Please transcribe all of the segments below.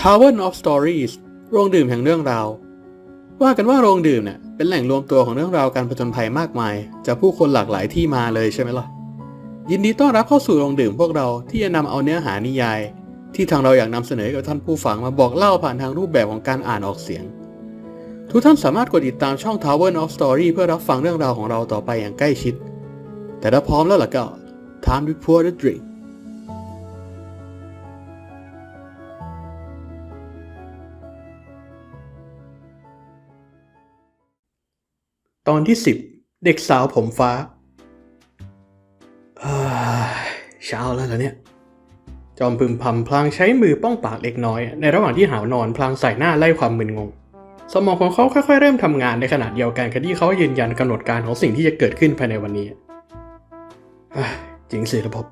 Tower of Stories โรงดื่มแห่งเรื่องราว ว่ากันว่าโรงดื่มเนี่ยเป็นแหล่งรวมตัวของเรื่องราวการผจญภัยมากมาย จากผู้คนหลากหลายที่มาเลยใช่ไหมล่ะ ยินดีต้อนรับเข้าสู่โรงดื่มพวกเราที่จะนำเอาเนื้อหานิยาย ที่ทางเราอยากนำเสนอกับท่านผู้ฟังมาบอกเล่าผ่านทางรูปแบบของการอ่านออกเสียง ทุกท่านสามารถกดติดตามช่อง Tower of Story เพื่อรับฟังเรื่องราวของเราต่อไปอย่างใกล้ชิด แต่ถ้าพร้อมแล้วล่ะก็ time to pour the drink ตอนที่ 10 เด็กสาวผมฟ้าเช้าแล้วเหรอเนี่ย จอมพึมพำพลางใช้มือป้องปากเล็กน้อย ในระหว่างที่หาวนอนพลางใส่หน้าไล่ความมึนงง สมองของเขาค่อยๆ เริ่มทำงานในขณะเดียวกันกับที่เขายืนยันกำหนดการของสิ่งที่จะเกิดขึ้นภายในวันนี้จริงสิระบบ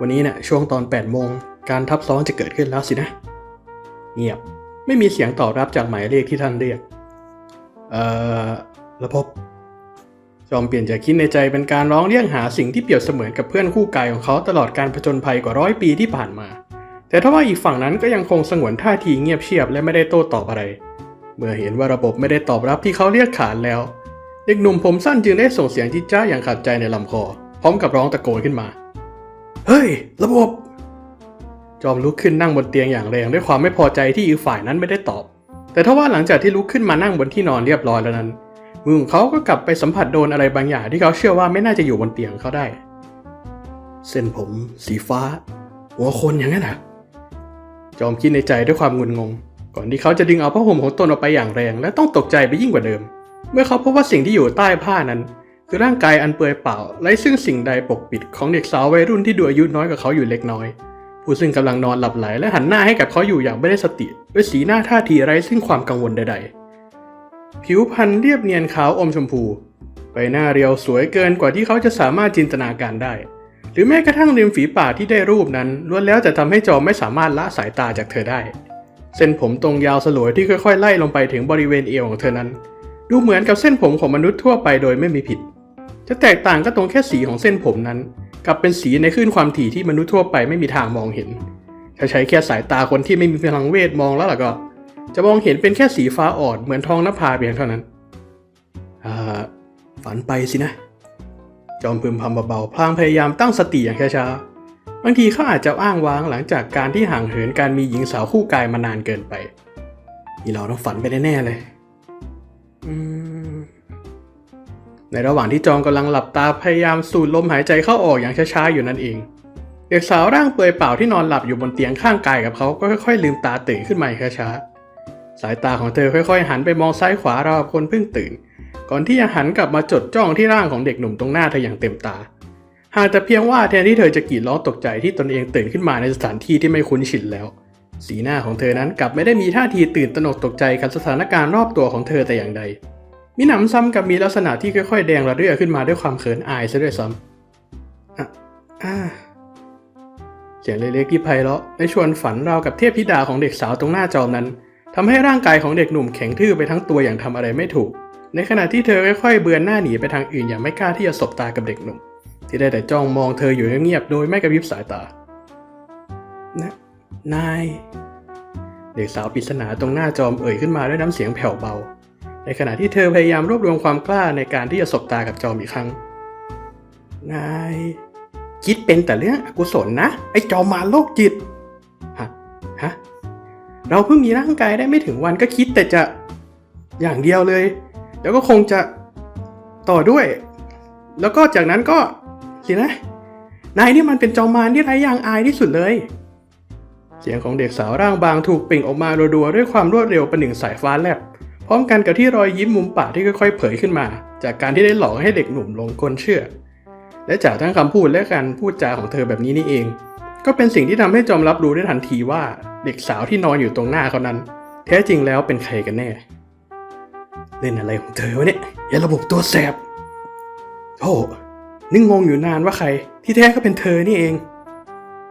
วันนี้เนี่ยช่วงตอน8โมงการทับซ้อนจะเกิดขึ้นแล้วสินะ เงียบไม่มีเสียงตอบรับจากหมายเรียกที่ท่านเรียก เอ่อ ระบบจอมเปลี่ยนจากคิดในใจเป็นการร้องเรียกหาสิ่งที่เปรียบเสมือนกับเพื่อนคู่กายของเขาตลอดการผจญภัยกว่าร้อยปีที่ผ่านมา แต่ถ้าว่าอีกฝั่งนั้นก็ยังคงสงวนท่าทีเงียบเชียบและไม่ได้โต้ตอบอะไร เมื่อเห็นว่าระบบไม่ได้ตอบรับที่เขาเรียกขานแล้ว เด็กหนุ่มผมสั้นจึงได้ส่งเสียงจิ๊จ้าอย่างขัดใจในลำคอ พร้อมกับร้องตะโกนขึ้นมา เฮ้ย ระบบ จอมลุกขึ้นนั่งบนเตียงอย่างแรงด้วยความไม่พอใจที่อีกฝ่ายนั้นไม่ได้ตอบ แต่ถ้าว่าหลังจากที่ลุกขึ้นมานั่งบนที่นอนเรียบร้อยแล้วนั้น มือของเขาก็กลับไปสัมผัสโดนอะไรบางอย่างที่เขาเชื่อว่าไม่น่าจะอยู่บนเตียงเขาได้ เส้นผม สีฟ้า หัวคนอย่างนั้นเหรอจอมคิดในใจด้วยความงุนงง ก่อนที่เขาจะดึงเอาผ้าห่มของตนออกไปอย่างแรง และต้องตกใจไปยิ่งกว่าเดิม เมื่อเขาพบว่าสิ่งที่อยู่ใต้ผ้านั้น คือร่างกายอันเปลือยเปล่าไร้ซึ่งสิ่งใดปกปิดของเด็กสาววัยรุ่นที่ดูอายุน้อยกว่าเขาอยู่เล็กน้อยผู้ซึ่งกำลังนอนหลับไหลและหันหน้าให้กับเขาอยู่อย่างไม่ได้สติ ด้วยสีหน้าท่าทีไร้ซึ่งความกังวลใดๆ ผิวพรรณเรียบเนียนขาวอมชมพู ใบหน้าเรียวสวยเกินกว่าที่เขาจะสามารถจินตนาการได้ หรือแม้กระทั่งริมฝีปากที่ได้รูปนั้นล้วนแล้วจะทำให้จอมไม่สามารถละสายตาจากเธอได้ เส้นผมตรงยาวสลวยที่ค่อยๆ ไล่ลงไปถึงบริเวณเอวของเธอนั้น ดูเหมือนกับเส้นผมของมนุษย์ทั่วไปโดยไม่มีผิด จะแตกต่างก็ตรงแค่สีของเส้นผมนั้น กับเป็นสีในคลื่นความถี่ที่มนุษย์ทั่วไปไม่มีทางมองเห็นถ้าใช้แค่สายตาคนที่ไม่มีพลังเวทมองแล้วล่ะก็ จะมองเห็นเป็นแค่สีฟ้าอ่อนเหมือนทองนภาเพียงเท่านั้นฝันไปสินะ จอมพึมพำเบาๆพลางพยายามตั้งสติอย่างช้าๆบางทีเขาอาจจะอ้างว้างหลังจากการที่ห่างเหินการมีหญิงสาวคู่กายมานานเกินไปนี่เราต้องฝันไปแน่ๆเลยในระหว่างที่จอมกำลังหลับตาพยายามสูดลมหายใจเข้าออกอย่างช้าๆอยู่นั่นเองเด็กสาวร่างเปลือยเปล่าที่นอนหลับอยู่บนเตียงข้างกายกับเขาก็ค่อยๆลืมตาตื่นขึ้นมาอย่างช้าๆ สายตาของเธอค่อยๆ หันไปมองซ้ายขวาราวคนเพิ่งตื่น ก่อนที่จะหันกลับมาจดจ้องที่ร่างของเด็กหนุ่มตรงหน้าเธออย่างเต็มตา หากแต่เพียงว่าแทนที่เธอจะกรีดร้องตกใจที่ตนเองตื่นขึ้นมาในสถานที่ที่ไม่คุ้นชินแล้ว สีหน้าของเธอนั้นกลับไม่ได้มีท่าทีตื่นตระหนกตกใจกับสถานการณ์รอบตัวของเธอแต่อย่างใดมิหนำซ้ำกับมีลักษณะที่ค่อยๆ แดงระเรื่อขึ้นมาด้วยความเขินอายซะด้วยซ้ำอะอ่าเสียงเล็กๆที่ไพเราะและชวนฝันราวกับเทพธิดาของเด็กสาวตรงหน้าจอมนั้น ทำให้ร่างกายของเด็กหนุ่มแข็งทื่อไปทั้งตัวอย่างทำอะไรไม่ถูก ในขณะที่เธอค่อยๆเบือนหน้าหนีไปทางอื่นอย่างไม่กล้าที่จะสบตากับเด็กหนุ่ม ที่ได้แต่จ้องมองเธออยู่เงียบๆโดยไม่กระพริบสายตานะนาย เด็กสาวปริศนาตรงหน้าจอมเอ่ยขึ้นมาด้วยน้ำเสียงแผ่วเบา ในขณะที่เธอพยายามรวบรวมความกล้าในการที่จะสบตากับจอมอีกครั้ง นาย คิดเป็นแต่เรื่องอกุศลนะ ไอ้จอมมาโรคจิต ฮะ ฮะ เราเพิ่งมีร่างกายได้ไม่ถึงวันก็คิดแต่จะอย่างเดียวเลย แล้วก็คงจะต่อด้วย แล้วก็จากนั้นก็สินะ นายนี่มันเป็นจอมมารที่ไร้ยางอายที่สุดเลย เสียงของเด็กสาวร่างบางถูกปล่งออกมารัวๆด้วยความรวดเร็วประหนึ่งสายฟ้าแลบ พร้อมกันกับที่รอยยิ้มมุมปากที่ค่อยๆเผยขึ้นมา จากการที่ได้หลอกให้เด็กหนุ่มหลงกลเชื่อ และจากทั้งคำพูดและการพูดจาของเธอแบบนี้นี่เอง ก็เป็นสิ่งที่ทำให้จอมรับรู้ได้ทันทีว่าเด็กสาวที่นอนอยู่ตรงหน้าเขานั้น แท้จริงแล้วเป็นใครกันแน่ เล่นอะไรของเธอวะเนี่ยอย่าระบบตัวแสบโธ่นึกงงอยู่นานว่าใคร ที่แท้ก็เป็นเธอนี่เอง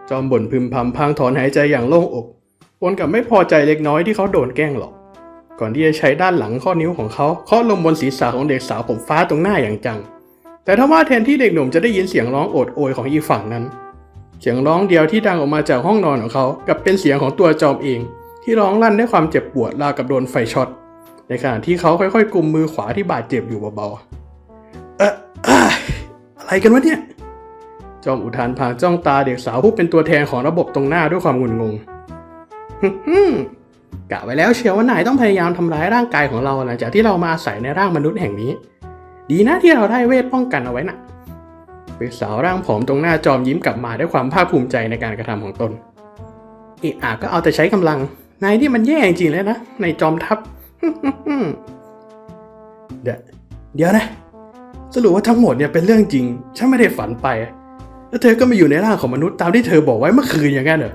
จอมบ่นพึมพำพางถอนหายใจอย่างโล่งอกปนกับไม่พอใจเล็กน้อยที่เขาโดนแกล้งหลอก ก่อนที่จะใช้ด้านหลังข้อนิ้วของเขาเคาะลงบนศีรษะของเด็กสาวผมฟ้าตรงหน้าอย่างจัง แต่ถ้าว่าแทนที่เด็กหนุ่มจะได้ยินเสียงร้องโอดโอยของอีฝั่งนั้น เสียงร้องเดียวที่ดังออกมาจากห้องนอนของเขากลับเป็นเสียงของตัวจอมเอง ที่ร้องลั่นด้วยความเจ็บปวดราวกับโดนไฟช็อตในขณะที่เขาค่อยๆกุมมือขวาที่บาดเจ็บอยู่เบาๆเอะอะอะไรกันวะเนี่ย จอมอุทานพลางจ้องตาเด็กสาวผู้เป็นตัวแทนของระบบตรงหน้าด้วยความงุนงงฮึ่มๆกะไว้แล้วเชียวว่านายต้องพยายามทำร้ายร่างกายของเราหลังจากที่เรามาอาศัยในร่างมนุษย์แห่งนี้ ดีนะที่เราได้เวทป้องกันเอาไว้น่ะเด็กสาวร่างผอมตรงหน้าจอมยิ้มกลับมาด้วยความภาคภูมิใจในการกระทำของตนอีอาก็เอาแต่ใช้กำลัง นายนี่มันแย่จริงๆเลยนะในจอมทัพเดี๋ยวเดี๋ยวนะ สรุปว่าทั้งหมดเนี่ยเป็นเรื่องจริง ฉันไม่ได้ฝันไป แล้วเธอก็มาอยู่ในร่างของมนุษย์ตามที่เธอบอกไว้เมื่อคืนอย่างนั้นเหรอ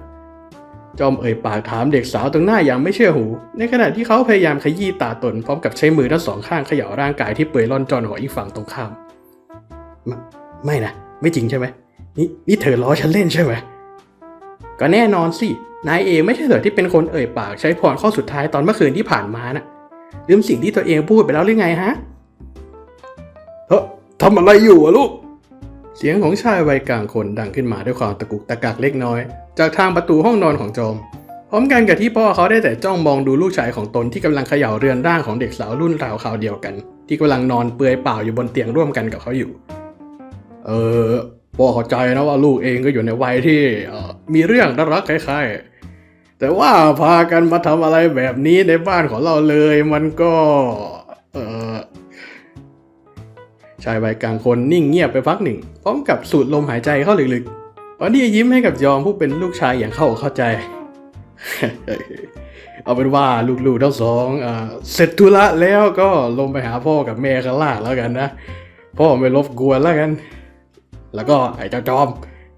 จอมเอ่ยปากถามเด็กสาวตรงหน้าอย่างไม่เชื่อหู ในขณะที่เขาพยายามขยี้ตาตนพร้อมกับใช้มือทั้งสองข้างเขย่าร่างกายที่เปื่อยร่อนจอนของอีกฝั่งตรงข้าม ไม่นะ ไม่จริงใช่ไหมนี่นี่เธอล้อฉันเล่นใช่ไหมก็แน่นอนสิ นายเอไม่ใช่เหรอที่เป็นคนเอ่ยปากใช้พรข้อสุดท้ายตอนเมื่อคืนที่ผ่านมาน่ะลืมสิ่งที่ตัวเองพูดไปแล้วหรือไงฮะเฮ้ทำอะไรอยู่อะลูก เสียงของชายวัยกลางคนดังขึ้นมาด้วยความตะกุกตะกักเล็กน้อย จากทางประตูห้องนอนของจอม พร้อมกันกับที่พ่อเขาได้แต่จ้องมองดูลูกชายของตนที่กำลังเขย่าเรือนร่างของเด็กสาวรุ่นราวคราวเดียวกัน ที่กำลังนอนเปลือยเปล่าอยู่บนเตียงร่วมกันกับเขาอยู่ เออพ่อเข้าใจนะว่าลูกเองก็อยู่ในวัยที่มีเรื่องน่ารักคล้ายๆ แต่ว่าพากันมาทำอะไรแบบนี้ในบ้านของเราเลย มันก็ เออชายวัยกลางคนนิ่งเงียบไปพักหนึ่ง พร้อมกับสูดลมหายใจเข้าลึกๆวันนี้ยิ้มให้กับยอมผู้เป็นลูกชายอย่างเข้าอกเข้าใจ เอาเป็นว่าลูกๆทั้งสองอเสร็จธุระแล้วก็ลงไปหาพ่อกับแม่ข้างล่างแล้วกันนะ พ่อไม่รบกวนแล้วกัน แล้วก็ไอ้เจ้าจอม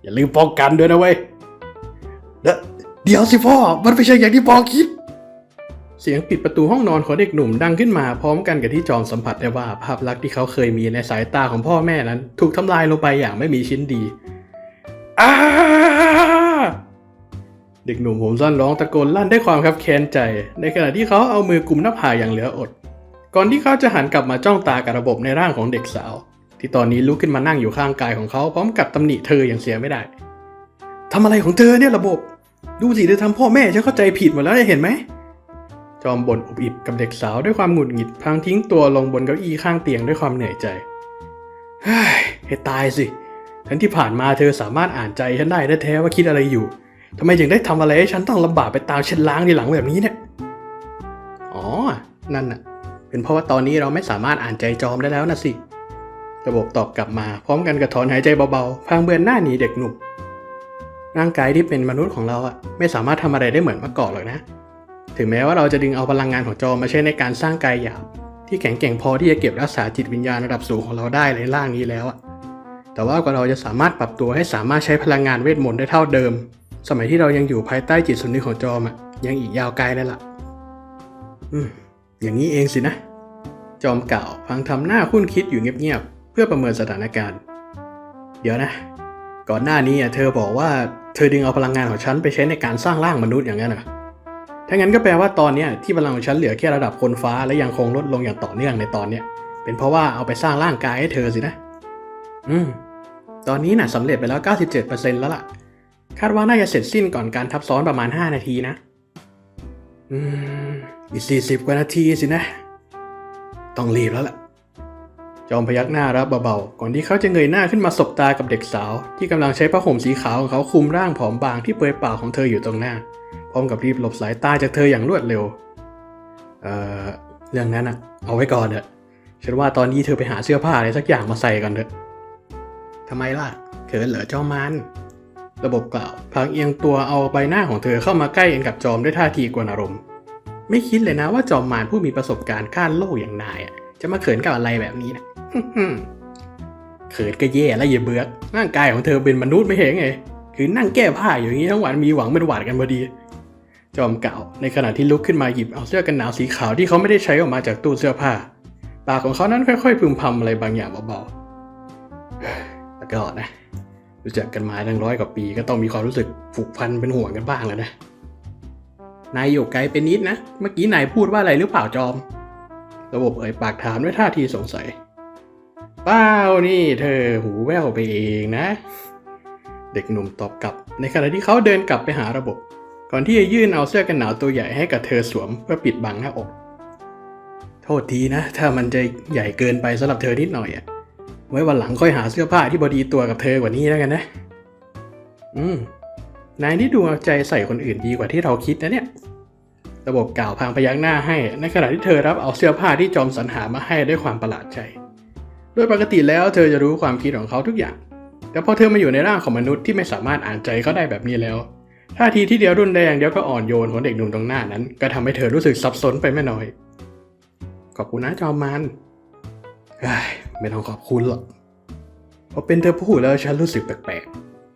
อย่าลืมป้องกันด้วยนะเว้ยเดยวเดี๋ยวสิพ่อ มันไม่ใช่อย่างที่พ่อคิด เสียงปิดประตูห้องนอนของเด็กหนุ่มดังขึ้นมาพร้อมกันกับที่จอมสัมผัสได้ว่าภาพลักษณ์ที่เขาเคยมีในสายตาของพ่อแม่นั้น ถูกทำลายลงไปอย่างไม่มีชิ้นดีอ้าเด็กหนุ่มผมสั้นร้องตะโกนลั่นด้วยความคับแค้นใจ ในขณะที่เขาเอามือกุมหน้าผากอย่างเหลืออด ก่อนที่เขาจะหันกลับมาจ้องตากับระบบในร่างของเด็กสาว ที่ตอนนี้ลุกขึ้นมานั่งอยู่ข้างกายของเขาพร้อมกับตำหนิเธออย่างเสียไม่ได้ทำอะไรของเธอเนี่ยระบบ ดูสิเธอทำพ่อแม่ฉันเข้าใจผิดหมดแล้วเห็นไหม จอมบ่นอุบอิบกับเด็กสาวด้วยความหงุดหงิดพลางทิ้งตัวลงบนเก้าอี้ข้างเตียงด้วยความเหนื่อยใจเฮ้ยให้ตายสิทั้งที่ผ่านมาเธอสามารถอ่านใจฉันได้แท้ๆว่าคิดอะไรอยู่ทำไมถึงได้ทำอะไรให้ฉันต้องลำบากไปตามเช็ดล้างทีหลังแบบนี้เนี่ย อ๋อ นั่นน่ะ เป็นเพราะว่าตอนนี้เราไม่สามารถอ่านใจจอมได้แล้วนะสิ ระบบตอบกลับมาพร้อมกันกับถอนหายใจเบาๆ พางเบือนหน้าหนีเด็กหนุ่ม ร่างกายที่เป็นมนุษย์ของเราอะไม่สามารถทำอะไรได้เหมือนเมื่อก่อนหรอกนะ ถึงแม้ว่าเราจะดึงเอาพลังงานของจอมาใช้ในการสร้างกายหยาบที่แข็งแกร่งพอที่จะเก็บรักษาจิตวิญญาณระดับสูงของเราได้ในร่างนี้แล้วอะแต่ว่ากว่าเราจะสามารถปรับตัวให้สามารถใช้พลังงานเวทมนต์ได้เท่าเดิม สมัยที่เรายังอยู่ภายใต้จิตสำนึกของจอมอะยังอีกยาวไกลเลยล่ะ อืมอย่างนี้เองสินะ จอมกล่าวพังทำหน้าคุ้นคิดอยู่เงียบๆ เพื่อประเมินสถานการณ์ เดี๋ยวนะ ก่อนหน้านี้เธอบอกว่าเธอดึงเอาพลังงานของฉันไปใช้ในการสร้างร่างมนุษย์อย่างนั้นเหรอถ้างั้นก็แปลว่าตอนนี้ที่พลังของฉันเหลือแค่ระดับคนฟ้าและยังคงลดลงอย่างต่อเนื่องในตอนเนี้ยเป็นเพราะว่าเอาไปสร้างร่างกายให้เธอสินะ อืม ตอนนี้น่ะสำเร็จไปแล้ว 97%แล้วล่ะ คาดว่าน่าจะเสร็จสิ้นก่อนการทับซ้อนประมาณ 5 นาทีนะ อืม อีก 40 กว่านาทีสินะ ต้องรีบแล้วล่ะ จอมพยักหน้ารับเบาๆ ก่อนที่เขาจะเงยหน้าขึ้นมาสบตากับเด็กสาว ที่กำลังใช้ผ้าห่มสีขาวของเขาคลุมร่างผอมบางที่เปลือยเปล่าของเธออยู่ตรงหน้า พร้อมกับรีบหลบสายตาจากเธออย่างรวดเร็ว เอ่อ เรื่องนั้นอะเอาไว้ก่อนเถอะ ฉันว่าตอนนี้เธอไปหาเสื้อผ้าอะไรสักอย่างมาใส่กันเถอะทำไมล่ะเขินเหรอจอมมัน ระบบกล่าวพลางเอียงตัวเอาใบหน้าของเธอเข้ามาใกล้เองกับจอมด้วยท่าทีกวนอารมณ์ ไม่คิดเลยนะว่าจอมมารผู้มีประสบการณ์ข้านโลกอย่างนายอะ จะมาเขินกับอะไรแบบนี้นะเขินก็แย่แล้วอย่เบือกร่างกายของเธอเป็นมนุษย์ไม่เห็นไง คือนั่งแก้ผ้าอยู่อย่างนี้ทั้งวันมีหวังเป็นหวาดกันพอดี จอมกล่าวในขณะที่ลุกขึ้นมาหยิบเอาเสื้อกันหนาวสีขาวที่เขาไม่ได้ใช้ออกมาจากตู้เสื้อผ้า ปากของเขานั้นค่อยๆพึมพำอะไรบางอย่างเบาๆแล้วก็นะรู้จักกันมาตั้งร้อยกว่าปีก็ต้องมีความรู้สึกผูกพันเป็นห่วงกันบ้างแล้วนะ นายอยู่ไกลเป็นนิดนะ เมื่อกี้นายพูดว่าอะไรหรือเปล่าจอม ระบบเอ่ยปากถามด้วยท่าทีสงสัย เปล่านี่เธอหูแว่วไปเองนะ เด็กหนุ่มตอบกลับ ในขณะที่เขาเดินกลับไปหาระบบ ก่อนที่จะยื่นเอาเสื้อกันหนาวตัวใหญ่ให้กับเธอสวมเพื่อปิดบังหน้าอก โทษทีนะ ถ้ามันจะใหญ่เกินไปสำหรับเธอนิดหน่อยอะไว้วันหลังค่อยหาเสื้อผ้าที่พอดีตัวกับเธอกว่านี้แล้วกันนะ อืมนายนี่ดูเอาใจใส่คนอื่นดีกว่าที่เราคิดนะเนี่ย ระบบกล่าวพางพยักหน้าให้ ในขณะที่เธอรับเอาเสื้อผ้าที่จอมสรรหามาให้ด้วยความประหลาดใจ โดยปกติแล้วเธอจะรู้ความคิดของเขาทุกอย่าง แต่พอเธอมาอยู่ในร่างของมนุษย์ที่ไม่สามารถอ่านใจเขาได้แบบนี้แล้ว ท่าทีที่เดียวรุนแรงเดียวก็อ่อนโยนของเด็กหนุ่มตรงหน้านั้น ก็ทำให้เธอรู้สึกสับสนไปไม่น้อย ขอบคุณนะจอมมันไม่ต้องขอบคุณหรอกพอเป็นเธอพูดแล้วฉันรู้สึกแปลก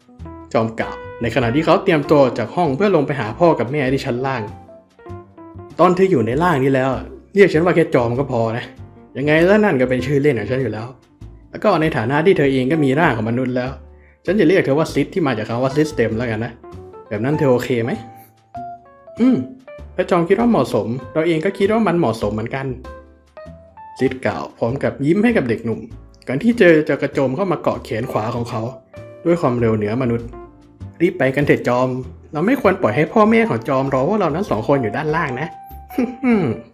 ๆ จอมกล่าวในขณะที่เขาเตรียมตัวจากห้องเพื่อลงไปหาพ่อกับแม่ที่ชั้นล่าง ตอนเธออยู่ในล่างนี้แล้ว เรียกฉันว่าแค่จอมก็พอนะยังไงแล้วนั่นก็เป็นชื่อเล่นของฉันอยู่แล้ว แล้วก็ในฐานะที่เธอเองก็มีร่างของมนุษย์แล้ว ฉันจะเรียกเธอว่าซิสที่มาจากคำว่าซิสเต็มแล้วกันนะ แบบนั้นเธอโอเคไหม อืมถ้าจอมคิดว่าเหมาะสม เราเองก็คิดว่ามันเหมาะสมเหมือนกันซิดกล่าวพร้อมกับยิ้มให้กับเด็กหนุ่มก่อนที่เจอจะกระโจมเข้ามาเกาะแขนขวาของเขา ด้วยความเร็วเหนือมนุษย์ รีบไปกันเถิดจอม เราไม่ควรปล่อยให้พ่อแม่ของจอมรอว่าเรานั้นสองคนอยู่ด้านล่างนะ Hmm.